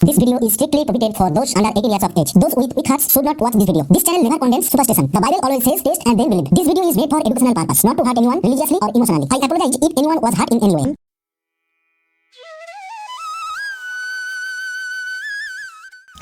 This video is strictly prohibited for those under 18 years of age. Those with weak hearts should not watch this video. This channel never condemns superstition. The Bible always says taste and then believe. This video is made for educational purpose, not to hurt anyone religiously or emotionally. I apologize if anyone was hurt in any way.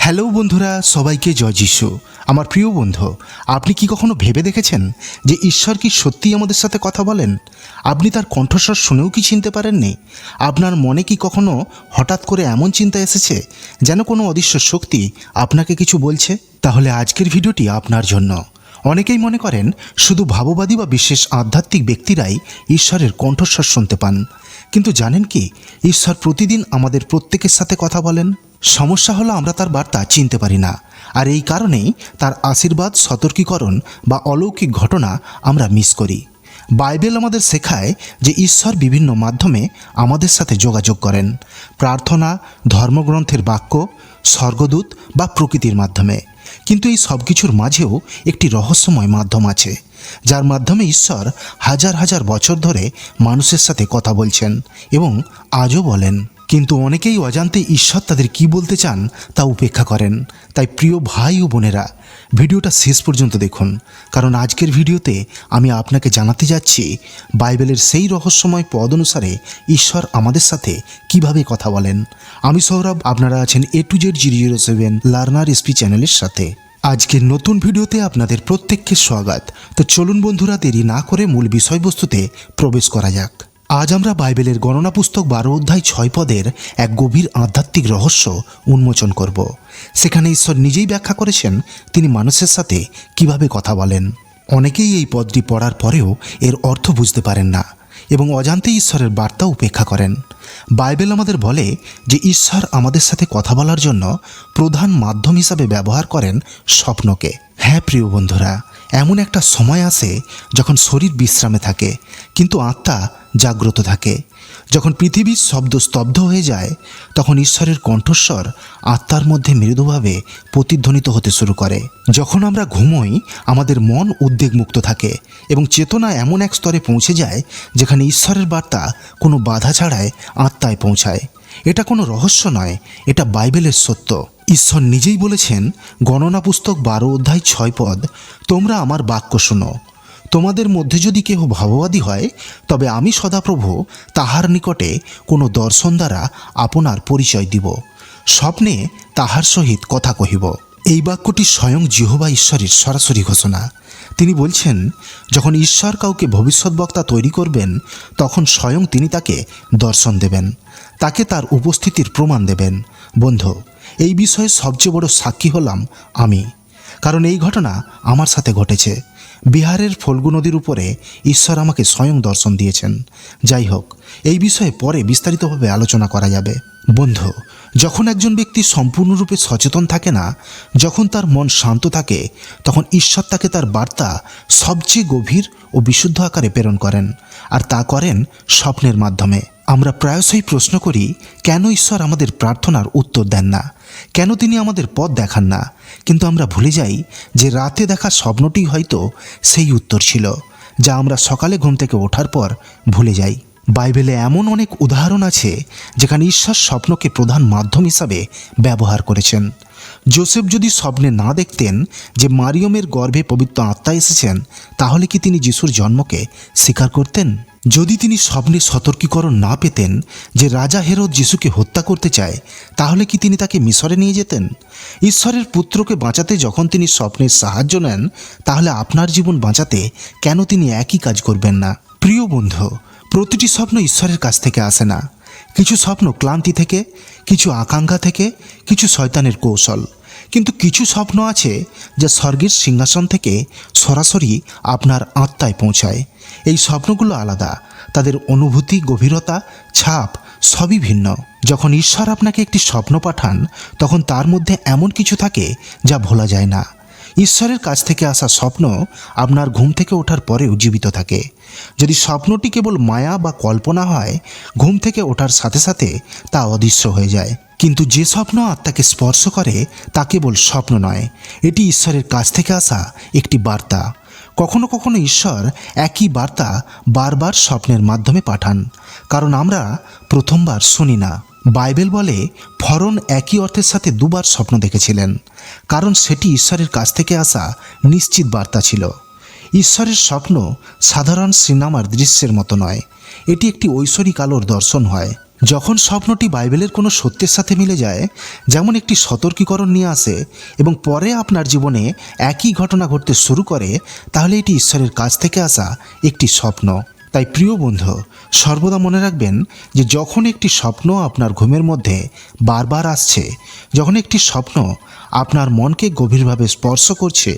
Hello বন্ধুরা, সবাইকে জয় যিশু। আমার প্রিয় বন্ধু, আপনি কি কখনো ভেবে দেখেছেন যে ঈশ্বর কি সত্যিই আমাদের সাথে কথা বলেন? আপনি তার কণ্ঠস্বর শুনেও কি চিনতে পারেননি? আপনার মনে কি কখনো হঠাৎ করে এমন চিন্তা এসেছে যেন কোনো অদৃশ্য শক্তি আপনাকে কিছু বলছে? তাহলে আজকের ভিডিওটি আপনার জন্য। অনেকেই মনে করেন, শুধু ভাববাদী বা বিশেষ আধ্যাত্মিক ব্যক্তিরাই ঈশ্বরের কণ্ঠস্বর শুনতে পান। কিন্তু জানেন কি, ঈশ্বর প্রতিদিন আমাদের প্রত্যেকের সাথে কথা বলেন। সমস্যা হলো আমরা তার বার্তা চিনতে পারি না। আর এই কারণেই তার আশীর্বাদ, সতর্কীকরণ বা অলৌকিক ঘটনা আমরা মিস করি। বাইবেল আমাদের শেখায় যে ঈশ্বর বিভিন্ন মাধ্যমে আমাদের সাথে যোগাযোগ করেন। প্রার্থনা, ধর্মগ্রন্থের বাক্য, স্বর্গদূত বা প্রকৃতির মাধ্যমে। কিন্তু এই সব কিছুর মাঝেও একটি রহস্যময় মাধ্যম আছে। যার মাধ্যমে ঈশ্বর হাজার হাজার বছর ধরে মানুষের সাথে কথা বলছেন এবং আজও বলেন। কিন্তু অনেকেই অজান্তে ঈশ্বর তাদের কি বলতে চান তা উপেক্ষা করেন। তাই প্রিয় ভাই ও বোনেরা, ভিডিওটা শেষ পর্যন্ত দেখুন। কারণ আজকের ভিডিওতে আমি আপনাকে জানাতে যাচ্ছি, বাইবেলের সেই রহস্যময় পদ অনুসারে ঈশ্বর আমাদের সাথে কীভাবে কথা বলেন। আমি সৌরভ, আপনারা আছেন A to Z zero zero seven learner SP চ্যানেলের সাথে। আজকের নতুন ভিডিওতে আপনাদের প্রত্যেককে স্বাগত। তো চলুন বন্ধুরা, দেরি না করে মূল বিষয়বস্তুতে প্রবেশ করা যাক। আজ আমরা বাইবেলের গণনা পুস্তক বারো অধ্যায় ছয় পদের এক গভীর আধ্যাত্মিক রহস্য উন্মোচন করব। সেখানে ঈশ্বর নিজেই ব্যাখ্যা করেছেন, তিনি মানুষের সাথে কীভাবে কথা বলেন। অনেকেই এই পদটি পড়ার পরেও এর অর্থ বুঝতে পারেন না। এবং অজান্তে ঈশ্বরের বার্তা উপেক্ষা করেন। বাইবেল আমাদের বলে যে ঈশ্বর আমাদের সাথে কথা বলার জন্য প্রধান মাধ্যম হিসাবে ব্যবহার করেন স্বপ্নকে। হ্যাঁ প্রিয় বন্ধুরা, এমন একটা সময় আসে যখন শরীর বিশ্রামে থাকে, কিন্তু আত্মা জাগ্রত থাকে। যখন পৃথিবীর শব্দ স্তব্ধ হয়ে যায়, তখন ঈশ্বরের কণ্ঠস্বর আত্মার মধ্যে মৃদুভাবে প্রতিধ্বনিত হতে শুরু করে। যখন আমরা ঘুমোই, আমাদের মন উদ্বেগমুক্ত থাকে এবং চেতনা এমন এক স্তরে পৌঁছে যায়, যেখানে ঈশ্বরের বার্তা কোনো বাধা ছাড়াই আত্মায় পৌঁছায়। এটা কোনো রহস্য নয়, এটা বাইবেলের সত্য। ঈশ্বর নিজেই বলেছেন, গণনা পুস্তক বারো অধ্যায় ছয় পদ, তোমরা আমার বাক্য শোনো। তোমাদের মধ্যে যদি কেহ ভাববাদী হয়, তবে আমি সদাপ্রভু তাহার নিকটে কোনো দর্শন দ্বারা আপনার পরিচয় দিব। স্বপ্নে তাহার সহিত কথা কহিব। এই বাক্যটি স্বয়ং জিহবা ঈশ্বরের সরাসরি ঘোষণা। তিনি বলছেন, যখন ঈশ্বর কাউকে ভবিষ্যৎ বক্তা তৈরি করবেন, তখন স্বয়ং তিনি তাকে দর্শন দেবেন। তাকে তার উপস্থিতির প্রমাণ দেবেন। বন্ধু, এই বিষয়ে সবচেয়ে বড় সাক্ষী হলাম আমি। কারণ এই ঘটনা আমার সাথে ঘটেছে। বিহারের ফল্গু নদীর উপরে ঈশ্বর আমাকে স্বয়ং দর্শন দিয়েছেন। যাই হোক, এই বিষয়ে পরে বিস্তারিতভাবে আলোচনা করা যাবে। বন্ধু, যখন একজন ব্যক্তি সম্পূর্ণরূপে সচেতন থাকে না, যখন তার মন শান্ত থাকে, তখন ঈশ্বর তাকে তার বার্তা সবচেয়ে গভীর ও বিশুদ্ধ আকারে প্রেরণ করেন, আর তা করেন স্বপ্নের মাধ্যমে। আমরা প্রায়শই প্রশ্ন করি, কেন ঈশ্বর আমাদের প্রার্থনার উত্তর দেন না? কেন তিনি আমাদের পথ দেখান না? কিন্তু আমরা ভুলে যাই যে রাতে দেখা স্বপ্নটি হয়তো সেই উত্তর ছিল, যা আমরা সকালে ঘুম থেকে ওঠার পর ভুলে যাই। বাইবেলে এমন অনেক উদাহরণ আছে যেখানে ঈশ্বর স্বপ্নকে প্রধান মাধ্যম হিসাবে ব্যবহার করেছেন। জোসেফ যদি স্বপ্নে না দেখতেন যে মারিয়মের গর্ভে পবিত্র আত্মা এসেছেন, তাহলে কি তিনি যিশুর জন্মকে স্বীকার করতেন? যদি তিনি স্বপ্নে সতর্কীকরণ না পেতেন যে রাজা হেরত যিশুকে হত্যা করতে চায়, তাহলে কি তিনি তাকে মিশরে নিয়ে যেতেন? ঈশ্বরের পুত্রকে বাঁচাতে যখন তিনি স্বপ্নের সাহায্য নেন, তাহলে আপনার জীবন বাঁচাতে কেন তিনি একই কাজ করবেন না? প্রিয় বন্ধু, প্রতিটি স্বপ্ন ঈশ্বরের কাছ থেকে আসে না। কিছু স্বপ্ন ক্লান্তি থেকে, কিছু আকাঙ্ক্ষা থেকে, কিছু শয়তানের কৌশল। কিন্তু কিছু স্বপ্ন আছে যা স্বর্গের সিংহাসন থেকে সরাসরি আপনার আত্মায় পৌঁছায়। এই স্বপ্নগুলো আলাদা। তাদের অনুভূতি, গভীরতা, ছাপ সবই ভিন্ন। যখন ঈশ্বর আপনাকে একটি স্বপ্ন পাঠান, তখন তার মধ্যে এমন কিছু থাকে যা ভোলা যায় না। ঈশ্বরের কাছ থেকে আসা স্বপ্ন আপনার ঘুম থেকে ওঠার পরেও জীবিত থাকে। যদি স্বপ্নটি কেবল মায়া বা কল্পনা হয়, ঘুম থেকে ওঠার সাথে সাথে তা অদৃশ্য হয়ে যায়। কিন্তু যে স্বপ্ন আত্মাকে স্পর্শ করে, তা কেবল স্বপ্ন নয়। এটি ঈশ্বরের কাছ থেকে আসা একটি বার্তা। কখনো কখনো ঈশ্বর একই বার্তা বারবার স্বপ্নের মাধ্যমে পাঠান, কারণ আমরা প্রথমবার শুনি না। বাইবেল বলে, ফরন একই অর্থের সাথে দুবার স্বপ্ন দেখেছিলেন, কারণ সেটি ঈশ্বরের কাছ থেকে আসা নিশ্চিত বার্তা ছিল। ঈশ্বরের স্বপ্ন সাধারণ সিনেমার দৃশ্যের মতো নয়, এটি একটি ঐশ্বরিক আলোর দর্শন হয়। যখন স্বপ্নটি বাইবেলের কোনো সত্যের সাথে মিলে যায়, যেমন একটি সতর্কীকরণ নিয়ে আসে এবং পরে আপনার জীবনে একই ঘটনা ঘটতে শুরু করে, তাহলে এটি ঈশ্বরের কাছ থেকে আসা একটি স্বপ্ন। তাই প্রিয় বন্ধু, সর্বদা মনে রাখবেন যে যখন একটি স্বপ্ন আপনার ঘুমের মধ্যে বারবার আসছে, যখন একটি স্বপ্ন আপনার মনকে গভীরভাবে স্পর্শ করছে,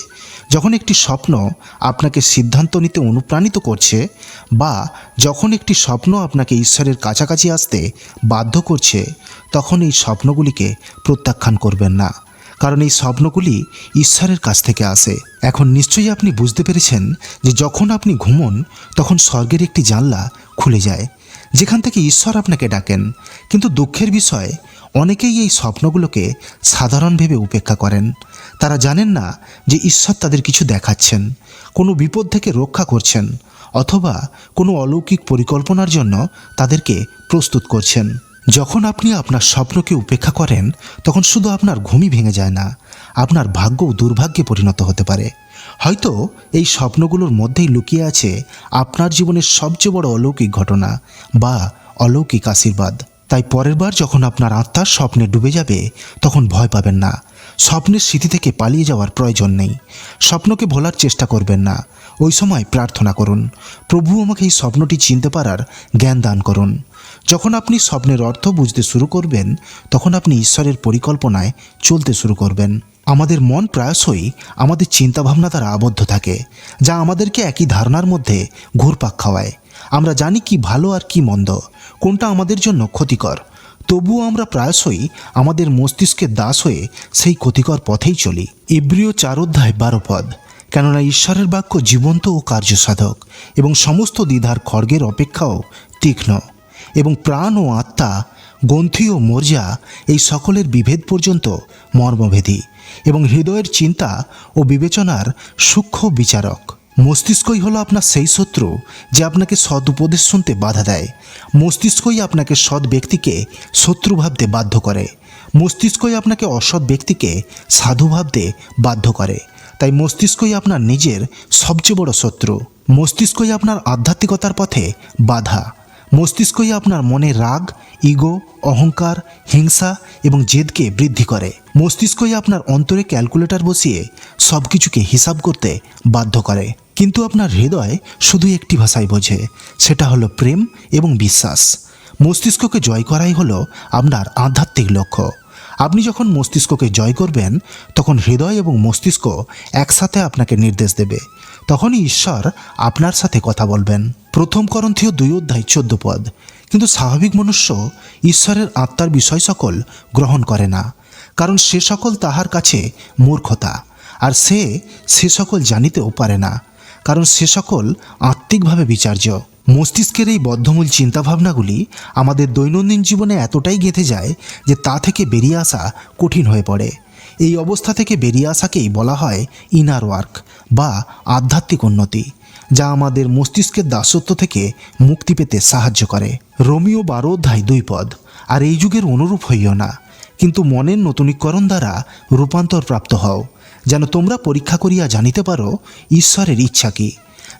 যখন একটি স্বপ্ন আপনাকে সিদ্ধান্ত নিতে অনুপ্রাণিত করছে, বা যখন একটি স্বপ্ন আপনাকে ঈশ্বরের কাছাকাছি আসতে বাধ্য করছে, তখন এই স্বপ্নগুলিকে প্রত্যাখ্যান করবেন না। কারণ এই স্বপ্নগুলি ঈশ্বরের কাছ থেকে আসে এখন নিশ্চয়ই আপনি বুঝতে পেরেছেন যে যখন আপনি ঘুমন, তখন স্বর্গের একটি জানলা খুলে যায়, যেখান থেকে ঈশ্বর আপনাকে ডাকেন। কিন্তু দুঃখের বিষয়, অনেকেই এই স্বপ্নগুলোকে সাধারণ ভেবে উপেক্ষা করেন। তারা জানেন না যে ঈশ্বর তাদের কিছু দেখাচ্ছেন, কোনো বিপদ থেকে রক্ষা করছেন, অথবা কোনো অলৌকিক পরিকল্পনার জন্য তাদেরকে প্রস্তুত করছেন। যখন আপনি আপনার স্বপ্নকে উপেক্ষা করেন, তখন শুধু আপনার ঘুমই ভেঙে যায় না, আপনার ভাগ্যও দুর্ভাগ্যে পরিণত হতে পারে। হয়তো এই স্বপ্নগুলোর মধ্যেই লুকিয়ে আছে আপনার জীবনের সবচেয়ে বড় অলৌকিক ঘটনা বা অলৌকিক আশীর্বাদ। তাই পরের বার যখন আপনার আত্মার স্বপ্নে ডুবে যাবে, তখন ভয় পাবেন না। স্বপ্নের স্মৃতি থেকে পালিয়ে যাওয়ার প্রয়োজন নেই। স্বপ্নকে ভোলার চেষ্টা করবেন না। ওই সময় প্রার্থনা করুন। প্রভু আমাকে এই স্বপ্নটি চিনতে পারার জ্ঞান দান করুন। যখন আপনি স্বপ্নের অর্থ বুঝতে শুরু করবেন, তখন আপনি ঈশ্বরের পরিকল্পনায় চলতে শুরু করবেন। আমাদের মন প্রায়শই আমাদের চিন্তাভাবনা দ্বারা আবদ্ধ থাকে, যা আমাদেরকে একই ধারণার মধ্যে ঘুরপাক খাওয়ায়। আমরা জানি কি ভালো আর কি মন্দ, কোনটা আমাদের জন্য ক্ষতিকর। তবুও আমরা প্রায়শই আমাদের মস্তিষ্কের দাস হয়ে সেই ক্ষতিকর পথেই চলি। ইব্রিয় চার অধ্যায় বারো পদ। কেননা ঈশ্বরের বাক্য জীবন্ত ও কার্যসাধক এবং সমস্ত দ্বিধার খড়গের অপেক্ষাও তীক্ষ্ণ। এবং প্রাণ ও আত্মা, গ্রন্থি ও মর্যা এই সকলের বিভেদ পর্যন্ত মর্মভেদী এবং হৃদয়ের চিন্তা ও বিবেচনার সূক্ষ্ম বিচারক। মস্তিষ্কই হলো আপনার সেই শত্রু যে আপনাকে সৎ উপদেশ শুনতে বাধা দেয়। মস্তিষ্কই আপনাকে সৎ ব্যক্তিকে শত্রু ভাবতে বাধ্য করে। মস্তিষ্কই আপনাকে অসৎ ব্যক্তিকে সাধু ভাবতে বাধ্য করে। তাই মস্তিষ্কই আপনার নিজের সবচেয়ে বড় শত্রু। মস্তিষ্কই আপনার আধ্যাত্মিকতার পথে বাধা। মস্তিষ্কই আপনার মনে রাগ, ইগো, অহংকার, হিংসা এবং জেদকে বৃদ্ধি করে। মস্তিষ্কই আপনার অন্তরে ক্যালকুলেটর বসিয়ে সব কিছুকে হিসাব করতে বাধ্য করে। কিন্তু আপনার হৃদয় শুধু একটি ভাষাই বোঝে, সেটা হলো প্রেম এবং বিশ্বাস। মস্তিষ্ককে জয় করাই হলো আপনার আধ্যাত্মিক লক্ষ্য। আপনি যখন মস্তিষ্ককে জয় করবেন, তখন হৃদয় এবং মস্তিষ্ক একসাথে আপনাকে নির্দেশ দেবে। তখনই ঈশ্বর আপনার সাথে কথা বলবেন। প্রথম করন্থীয় দুই অধ্যায় চোদ্দ পদ। কিন্তু স্বাভাবিক মনুষ্য ঈশ্বরের আত্মার বিষয় সকল গ্রহণ করে না, কারণ সে সকল তাহার কাছে মূর্খতা, আর সে সে সকল জানিতেও পারে না, কারণ সে সকল আত্মিকভাবে বিচার্য। মস্তিষ্কের এই বদ্ধমূল চিন্তাভাবনাগুলি আমাদের দৈনন্দিন জীবনে এতটাই গেঁথে যায় যে তা থেকে বেরিয়ে আসা কঠিন হয়ে পড়ে। এই অবস্থা থেকে বেরিয়ে আসাকেই বলা হয় ইনার ওয়ার্ক বা আধ্যাত্মিক উন্নতি। যা আমাদের মস্তিষ্কের দাসত্ব থেকে মুক্তি পেতে সাহায্য করে। রোমিও বারো অধ্যায় দুই পদ। আর এই যুগের অনুরূপ হইও না, কিন্তু মনের নতুনীকরণ দ্বারা রূপান্তর প্রাপ্ত হও, যেন তোমরা পরীক্ষা করিয়া জানিতে পারো ঈশ্বরের ইচ্ছা কি,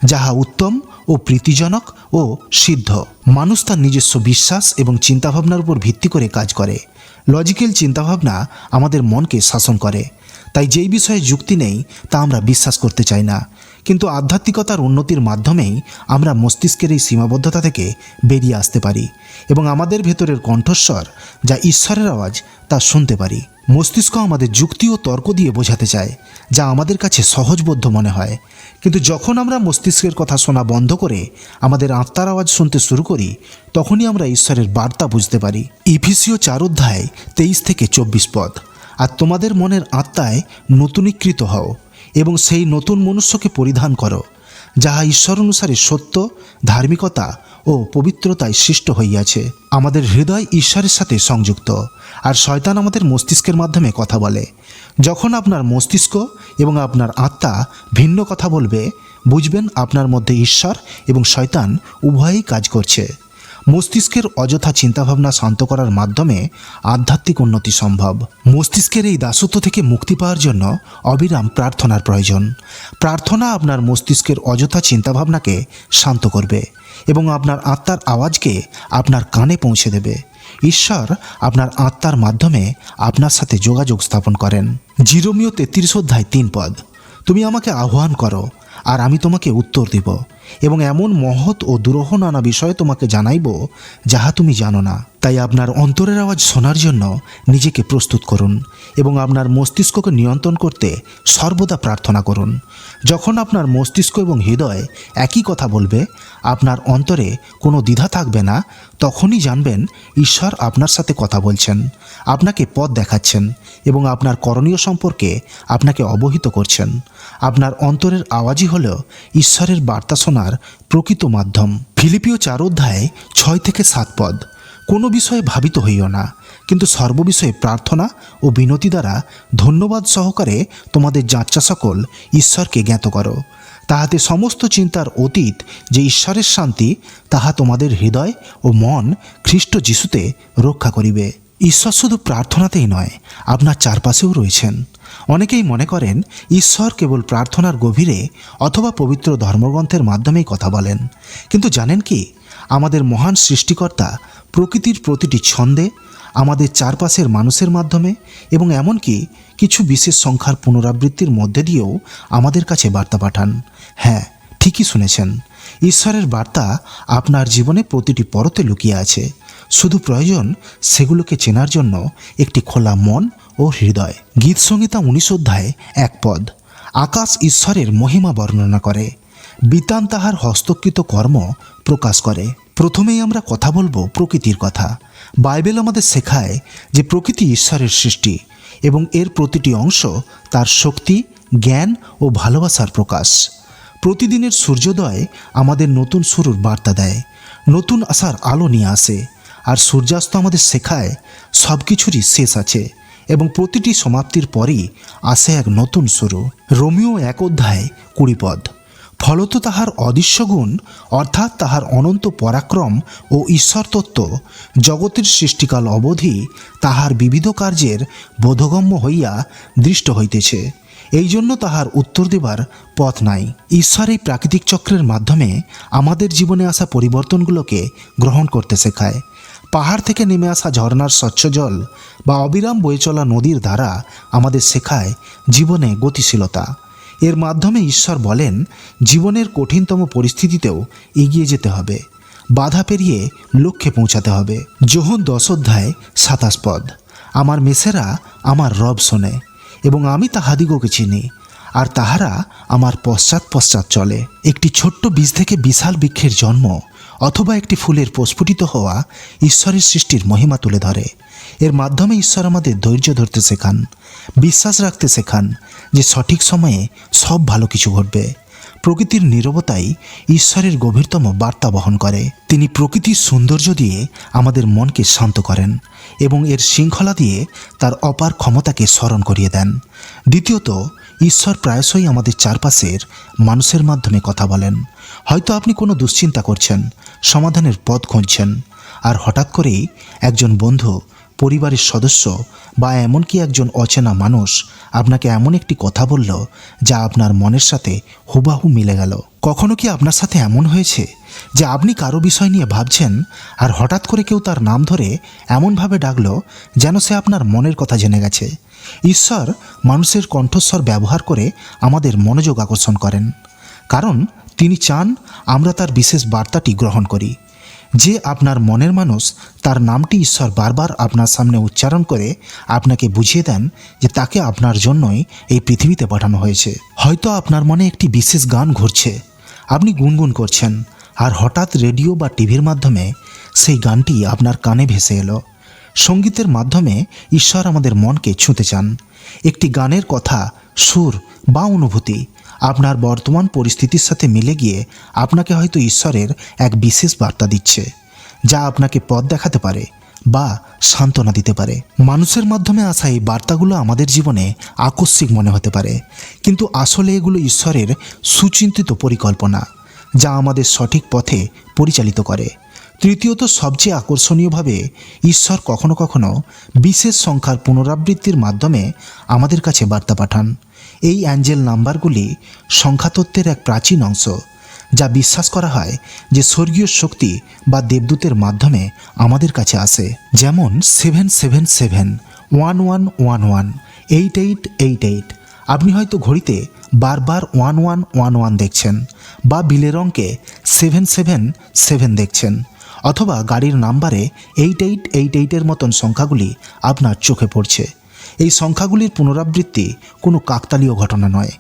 যাহা উত্তম ও প্রীতিজনক ও সিদ্ধ। মানুষ তার নিজস্ব বিশ্বাস এবং চিন্তাভাবনার উপর ভিত্তি করে কাজ করে। লজিক্যাল চিন্তাভাবনা আমাদের মনকে শাসন করে। তাই যেই বিষয়ে যুক্তি নেই, তা আমরা বিশ্বাস করতে চাই না। কিন্তু আধ্যাত্মিকতার উন্নতির মাধ্যমেই আমরা মস্তিষ্কের এই সীমাবদ্ধতা থেকে বেরিয়ে আসতে পারি এবং আমাদের ভেতরের কণ্ঠস্বর যা ঈশ্বরের আওয়াজ তা শুনতে পারি। মস্তিষ্ক আমাদের যুক্তি ও তর্ক দিয়ে বোঝাতে চায়, যা আমাদের কাছে সহজবোধ্য মনে হয়। কিন্তু যখন আমরা মস্তিষ্কের কথা শোনা বন্ধ করে আমাদের আত্মার আওয়াজ শুনতে শুরু করি, তখনই আমরা ঈশ্বরের বার্তা বুঝতে পারি। ইফিসিও চার অধ্যায় তেইশ থেকে চব্বিশ পদ। আর তোমাদের মনের আত্মায় নতুনীকৃত হও। এবং সেই নতুন মনুষ্যকে পরিধান করো, যাহা ঈশ্বর অনুসারে সত্য, ধার্মিকতা ও পবিত্রতায় সৃষ্ট হইয়াছে। আমাদের হৃদয় ঈশ্বরের সাথে সংযুক্ত, আর শয়তান আমাদের মস্তিষ্কের মাধ্যমে কথা বলে। যখন আপনার মস্তিষ্ক এবং আপনার আত্মা ভিন্ন কথা বলবে, বুঝবেন আপনার মধ্যে ঈশ্বর এবং শয়তান উভয়ই কাজ করছে। মস্তিষ্কের অযথা চিন্তাভাবনা শান্ত করার মাধ্যমে আধ্যাত্মিক উন্নতি সম্ভব। মস্তিষ্কের এই দাসত্ব থেকে মুক্তি পাওয়ার জন্য অবিরাম প্রার্থনার প্রয়োজন। প্রার্থনা আপনার মস্তিষ্কের অযথা চিন্তাভাবনাকে শান্ত করবে এবং আপনার আত্মার আওয়াজকে আপনার কানে পৌঁছে দেবে। ঈশ্বর আপনার আত্মার মাধ্যমে আপনার সাথে যোগাযোগ স্থাপন করেন। জিরোমিও তেত্রিশ অধ্যায় তিন পদ। তুমি আমাকে আহ্বান করো আর আমি তোমাকে উত্তর দিব। এবং এমন মহৎ ও দুরহ নানা বিষয়ে তোমাকে জানাইব, যাহা তুমি জানো না। তাই আপনার অন্তরের আওয়াজ শোনার জন্য নিজেকে প্রস্তুত করুন এবং আপনার মস্তিষ্ককে নিয়ন্ত্রণ করতে সর্বদা প্রার্থনা করুন। যখন আপনার মস্তিষ্ক এবং হৃদয় একই কথা বলবে, আপনার অন্তরে কোনো দ্বিধা থাকবে না, তখনই জানবেন ঈশ্বর আপনার সাথে কথা বলছেন, আপনাকে পথ দেখাচ্ছেন এবং আপনার করণীয় সম্পর্কে আপনাকে অবহিত করছেন। আপনার অন্তরের আওয়াজই হল ঈশ্বরের বার্তা শোনার প্রকৃত মাধ্যম। ফিলিপিও চার অধ্যায়ে ছয় থেকে সাত পদ। কোনো বিষয়ে ভাবিত হইও না, কিন্তু সর্ববিষয়ে প্রার্থনা ও বিনতি দ্বারা ধন্যবাদ সহকারে তোমাদের যাত্রা সকল ঈশ্বরকে জ্ঞাত করো। তাহাতে সমস্ত চিন্তার অতীত যে ঈশ্বরের শান্তি, তাহা তোমাদের হৃদয় ও মন খ্রিস্ট যিশুতে রক্ষা করিবে। ঈশ্বর শুধু প্রার্থনাতেই নয়, আপনার চারপাশেও রয়েছেন। অনেকেই মনে করেন, ঈশ্বর কেবল প্রার্থনার গভীরে অথবা পবিত্র ধর্মগ্রন্থের মাধ্যমেই কথা বলেন। কিন্তু জানেন কি, আমাদের মহান সৃষ্টিকর্তা প্রকৃতির প্রতিটি ছন্দে, আমাদের চারপাশের মানুষের মাধ্যমে এবং এমনকি কিছু বিশেষ সংখ্যার পুনরাবৃত্তির মধ্যে দিয়েও আমাদের কাছে বার্তা পাঠান। হ্যাঁ ঠিকই শুনেছেন। ঈশ্বরের বার্তা আপনার জীবনে প্রতিটি পরতে লুকিয়ে আছে। শুধু প্রয়োজন সেগুলোকে চেনার জন্য একটি খোলা মন ও হৃদয়। গীত সংহিতা উনিশ অধ্যায় এক পদ। আকাশ ঈশ্বরের মহিমা বর্ণনা করে। বিতান তাহার হস্তকৃত কর্ম প্রকাশ করে। প্রথমেই আমরা কথা বলব প্রকৃতির কথা। বাইবেল আমাদের শেখায় যে প্রকৃতি ঈশ্বরের সৃষ্টি এবং এর প্রতিটি অংশ তার শক্তি, জ্ঞান ও ভালোবাসার প্রকাশ। প্রতিদিনের সূর্যোদয় আমাদের নতুন শুরুর বার্তা দেয়। নতুন আসার আলো নিয়ে আসে। আর সূর্যাস্ত আমাদের শেখায় সব কিছুরই শেষ আছে এবং প্রতিটি সমাপ্তির পরই আসে এক নতুন শুরু। রোমিও এক অধ্যায় কুড়ি পদ। ফলত তাহার অদৃশ্য গুণ, অর্থাৎ তাহার অনন্ত পরাক্রম ও ঈশ্বর তত্ত্ব জগতের সৃষ্টিকাল অবধি তাহার বিবিধ কার্যের বোধগম্য হইয়া দৃষ্ট হইতেছে। এই জন্য তাহার উত্তর দেবার পথ নাই। ঈশ্বর এই প্রাকৃতিক চক্রের মাধ্যমে আমাদের জীবনে আসা পরিবর্তনগুলোকে গ্রহণ করতে শেখায়। পাহাড় থেকে নেমে আসা ঝর্ণার স্বচ্ছ জল বা অবিরাম বয়ে চলা নদীর দ্বারা আমাদের শেখায় জীবনে গতিশীলতা। এর মাধ্যমে ঈশ্বর বলেন, জীবনের কঠিনতম পরিস্থিতিতেও এগিয়ে যেতে হবে। বাধা পেরিয়ে লক্ষ্যে পৌঁছাতে হবে। যোহন দশ অধ্যায় সাতাশ পদ। আমার মেসেরা আমার রব শোনে এবং আমি তাহাদিগকে চিনি, আর তাহারা আমার পশ্চাৎ পশ্চাৎ চলে। একটি ছোট্ট বীজ থেকে বিশাল বৃক্ষের জন্ম অথবা একটি ফুলের প্রস্ফুটিত হওয়া ঈশ্বরের সৃষ্টির মহিমা তুলে ধরে। এর মাধ্যমে ঈশ্বর আমাদের ধৈর্য ধরতে শেখান, বিশ্বাস রাখতে শেখান যে সঠিক সময়ে সব ভালো কিছু ঘটবে। প্রকৃতির নীরবতাই ঈশ্বরের গভীরতম বার্তা বহন করে। তিনি প্রকৃতির সৌন্দর্য দিয়ে আমাদের মনকে শান্ত করেন এবং এর শৃঙ্খলা দিয়ে তার অপার ক্ষমতাকে স্মরণ করিয়ে দেন। দ্বিতীয়ত ঈশ্বর প্রায়শই আমাদের চারপাশের মানুষের মাধ্যমে কথা বলেন। হয়তো আপনি কোনো দুশ্চিন্তা করছেন, সমাধানের পথ খুঁজছেন, আর হঠাৎ করেই একজন বন্ধু, পরিবারের সদস্য বা এমনকি একজন অচেনা মানুষ আপনাকে এমন একটি কথা বলল যা আপনার মনের সাথে হুবাহু মিলে গেল। কখনো কি আপনার সাথে এমন হয়েছে যে আপনি কারও বিষয় নিয়ে ভাবছেন আর হঠাৎ করে কেউ তার নাম ধরে এমনভাবে ডাকলো যেন সে আপনার মনের কথা জেনে গেছে? ঈশ্বর মানুষের কণ্ঠস্বর ব্যবহার করে আমাদের মনোযোগ আকর্ষণ করেন। কারণ তিনি চান আমরা তার বিশেষ বার্তাটি গ্রহণ করি। যে আপনার মনের মানুষ তার নামটি ঈশ্বর বারবার আপনার সামনে উচ্চারণ করে আপনাকে বুঝিয়ে দেন যে তাকে আপনার জন্যই এই পৃথিবীতে পাঠানো হয়েছে। হয়তো আপনার মনে একটি বিশেষ গান ঘুরছে। আপনি গুনগুন করছেন আর হঠাৎ রেডিও বা টিভির মাধ্যমে সেই গানটি আপনার কানে ভেসে এলো। সঙ্গীতের মাধ্যমে ঈশ্বর আমাদের মনকে ছুঁতে চান। একটি গানের কথা, সুর বা অনুভূতি আপনার বর্তমান পরিস্থিতির সাথে মিলে গিয়ে আপনাকে হয়তো ঈশ্বরের এক বিশেষ বার্তা দিচ্ছে, যা আপনাকে পথ দেখাতে পারে বা সান্ত্বনা দিতে পারে। মানুষের মাধ্যমে আসা এই বার্তাগুলো আমাদের জীবনে আকস্মিক মনে হতে পারে, কিন্তু আসলে এগুলো ঈশ্বরের সুচিন্তিত পরিকল্পনা, যা আমাদের সঠিক পথে পরিচালিত করে। তৃতীয়ত সবচেয়ে আকর্ষণীয়ভাবে ঈশ্বর কখনো কখনো বিশেষ সংখ্যার পুনরাবৃত্তির মাধ্যমে আমাদের কাছে বার্তা পাঠান। এই অ্যাঞ্জেল নাম্বারগুলি সংখ্যাতত্ত্বের এক প্রাচীন অংশ, যা বিশ্বাস করা হয় যে স্বর্গীয় শক্তি বা দেবদূতের মাধ্যমে আমাদের কাছে আসে। যেমন seven seven seven, one one one one, eight eight eight eight. আপনি হয়তো ঘড়িতে বারবার ওয়ান ওয়ান ওয়ান ওয়ান দেখছেন বা বিলের অঙ্কে সেভেন সেভেন সেভেন দেখছেন। অথবা গাড়ির নাম্বারে এইট এইট এইট এইটের মতন সংখ্যাগুলি আপনার চোখে পড়ছে। এই সংখ্যাগুলির পুনরাবৃত্তি কোনো কাকতালীয় ঘটনা নয়।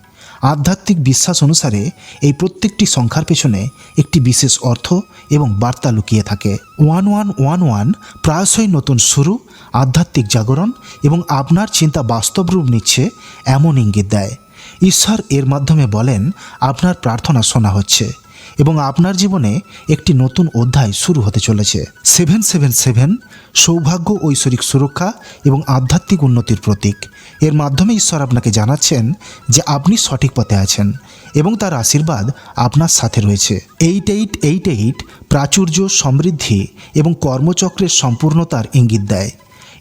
আধ্যাত্মিক বিশ্বাস অনুসারে এই প্রত্যেকটি সংখ্যার পেছনে একটি বিশেষ অর্থ এবং বার্তা লুকিয়ে থাকে। ওয়ান ওয়ান ওয়ান ওয়ান প্রায়শই নতুন শুরু, আধ্যাত্মিক জাগরণ এবং আপনার চিন্তা বাস্তব রূপ নিচ্ছে এমন ইঙ্গিত দেয়। ঈশ্বর এর মাধ্যমে বলেন, আপনার প্রার্থনা শোনা হচ্ছে। এবং আপনার জীবনে একটি নতুন অধ্যায় শুরু হতে চলেছে। সেভেন সেভেন সেভেন, সৌভাগ্য, ঐশ্বরিক সুরক্ষা এবং আধ্যাত্মিক উন্নতির প্রতীক। এর মাধ্যমে ঈশ্বর আপনাকে জানাচ্ছেন যে আপনি সঠিক পথে আছেন এবং তার আশীর্বাদ আপনার সাথে রয়েছে। এইট এইট এইট এইট প্রাচুর্য, সমৃদ্ধি এবং কর্মচক্রের সম্পূর্ণতার ইঙ্গিত দেয়।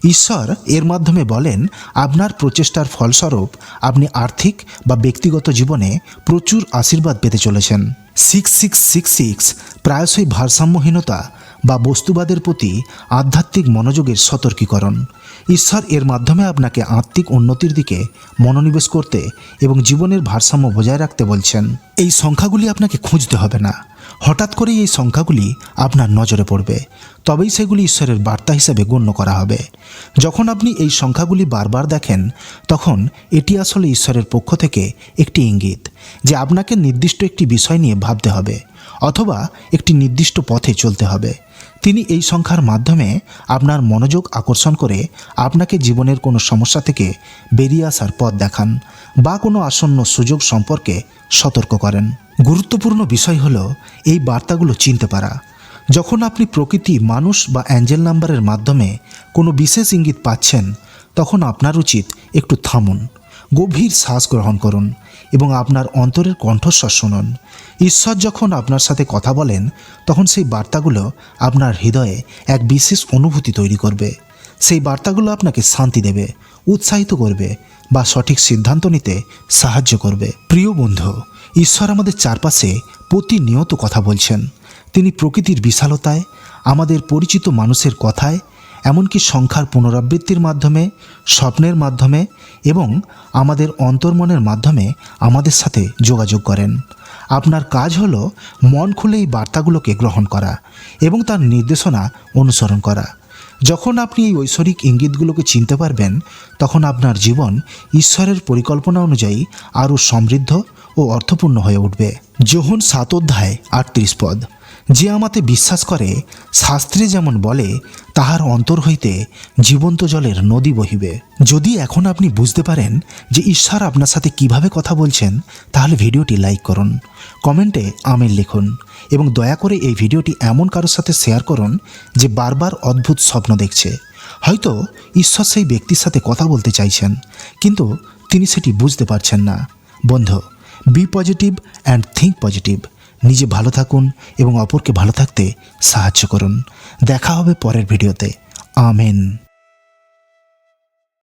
ঈশ্বর এর মাধ্যমে বলেন, আপনার প্রচেষ্টার ফলস্বরূপ আপনি আর্থিক বা ব্যক্তিগত জীবনে প্রচুর আশীর্বাদ পেতে চলেছেন। সিক্স সিক্স সিক্স সিক্স প্রায়শই ভারসাম্যহীনতা বা বস্তুবাদের প্রতি আধ্যাত্মিক মনোযোগের সতর্কীকরণ। ঈশ্বর এর মাধ্যমে আপনাকে আত্মিক উন্নতির দিকে মনোনিবেশ করতে এবং জীবনের ভারসাম্য বজায় রাখতে বলছেন। এই সংখ্যাগুলি আপনাকে খুঁজতে হবে না। হঠাৎ করেই এই সংখ্যাগুলি আপনার নজরে পড়বে। তবেই সেগুলি ঈশ্বরের বার্তা হিসেবে গণ্য করা হবে। যখন আপনি এই সংখ্যাগুলি বারবার দেখেন, তখন এটি আসলে ঈশ্বরের পক্ষ থেকে একটি ইঙ্গিত যে আপনাকে নির্দিষ্ট একটি বিষয় নিয়ে ভাবতে হবে অথবা একটি নির্দিষ্ট পথে চলতে হবে। তিনি এই সংখ্যার মাধ্যমে আপনার মনোযোগ আকর্ষণ করে আপনাকে জীবনের কোনো সমস্যা থেকে বেরিয়ে আসার পথ দেখান বা কোনো আসন্ন সুযোগ সম্পর্কে সতর্ক করেন। গুরুত্বপূর্ণ বিষয় হল এই বার্তাগুলো চিনতে পারা। যখন আপনি প্রকৃতি, মানুষ বা অ্যাঞ্জেল নাম্বারের মাধ্যমে কোনো বিশেষ ইঙ্গিত পাচ্ছেন, তখন আপনার উচিত একটু থামুন, গভীর শ্বাস গ্রহণ করুন এবং আপনার অন্তরের কণ্ঠস্বর শুনুন। ঈশ্বর যখন আপনার সাথে কথা বলেন, তখন সেই বার্তাগুলো আপনার হৃদয়ে এক বিশেষ অনুভূতি তৈরি করবে। সেই বার্তাগুলো আপনাকে শান্তি দেবে, উৎসাহিত করবে বা সঠিক সিদ্ধান্ত নিতে সাহায্য করবে। প্রিয় বন্ধু, ঈশ্বর আমাদের চারপাশে প্রতিনিয়ত কথা বলছেন। তিনি প্রকৃতির বিশালতায়, আমাদের পরিচিত মানুষের কথায়, এমনকি সংখ্যার পুনরাবৃত্তির মাধ্যমে, স্বপ্নের মাধ্যমে এবং আমাদের অন্তর্মনের মাধ্যমে আমাদের সাথে যোগাযোগ করেন। আপনার কাজ হলো মন খুলে এই বার্তাগুলোকে গ্রহণ করা এবং তার নির্দেশনা অনুসরণ করা। যখন আপনি এই ঐশ্বরিক ইঙ্গিতগুলোকে চিনতে পারবেন, তখন আপনার জীবন ঈশ্বরের পরিকল্পনা অনুযায়ী আরও সমৃদ্ধ ও অর্থপূর্ণ হয়ে উঠবে। যোহন সাত অধ্যায় আটত্রিশ পদ। যে আমাতে বিশ্বাস করে, শাস্ত্রে যেমন বলে, তাহার অন্তর হইতে জীবন্ত জলের নদী বহিবে। যদি এখন আপনি বুঝতে পারেন যে ঈশ্বর আপনার সাথে কীভাবে কথা বলছেন, তাহলে ভিডিওটি লাইক করুন, কমেন্টে আমের লিখুন, এবং দয়া করে এই ভিডিওটি এমন কারোর সাথে শেয়ার করুন যে বারবার অদ্ভুত স্বপ্ন দেখছে। হয়তো ঈশ্বর সেই ব্যক্তির সাথে কথা বলতে চাইছেন, কিন্তু তিনি সেটি বুঝতে পারছেন না। বন্ধু be positive and think positive নিজে ভালো থাকুন এবং অপরকে ভালো থাকতে সাহায্য করুন। দেখা হবে পরের ভিডিওতে। আমেন।